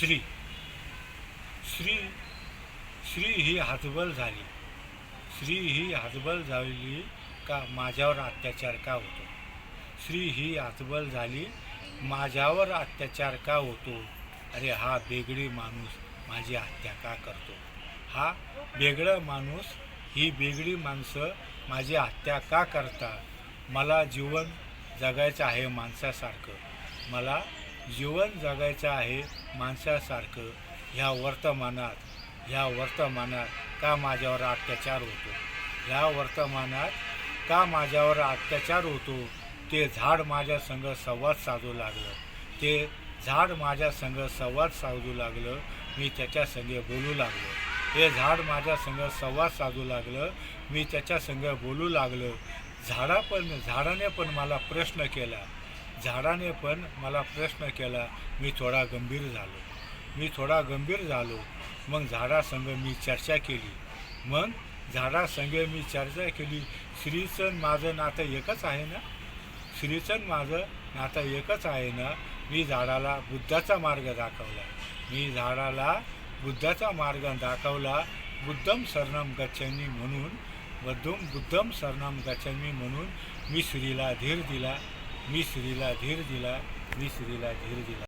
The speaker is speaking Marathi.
श्री. श्री श्री ही हातबल झाली. श्री ही हातबल झाली का माझ्यावर अत्याचार का होतो? श्री ही हातबल झाली माझ्यावर अत्याचार का होतो? अरे हा बेगडी माणूस माझी हत्या का करतो? हा वेगळा माणूस ही बेगडी माणसं माझी हत्या का करतात मला जीवन जगायचं आहे माणसासारखं. मला जीवन जगायचं आहे माणसासारखं ह्या वर्तमानात ह्या वर्तमानात का माझ्यावर अत्याचार होतो? ह्या वर्तमानात का माझ्यावर अत्याचार होतो? ते झाड माझ्या संग संवाद साधू लागलं. ते झाड माझ्या संग संवाद साधू लागलं. मी त्याच्या संगे बोलू लागलो. हे झाड माझ्या संग संवाद साधू लागलं. मी त्याच्या संग बोलू लागलो. झाडा पण झाडाने पण मला प्रश्न केला. झाडाने पण मला प्रश्न केला मी थोडा गंभीर झालो. मी थोडा गंभीर झालो. मग झाडासंग मी चर्चा केली. मग झाडासंग मी चर्चा केली श्रीचं माझं नातं एकच आहे ना? श्रीचं माझं नातं एकच आहे ना? मी झाडाला बुद्धाचा मार्ग दाखवला. मी झाडाला बुद्धाचा मार्ग दाखवला बुद्धम सरनाम गच्छनी म्हणून बुद्धम बुद्धम सरनाम गच्छनी म्हणून मी श्रीला धीर दिला. मी श्रीला धीर दिला मी श्रीला धीर दिला.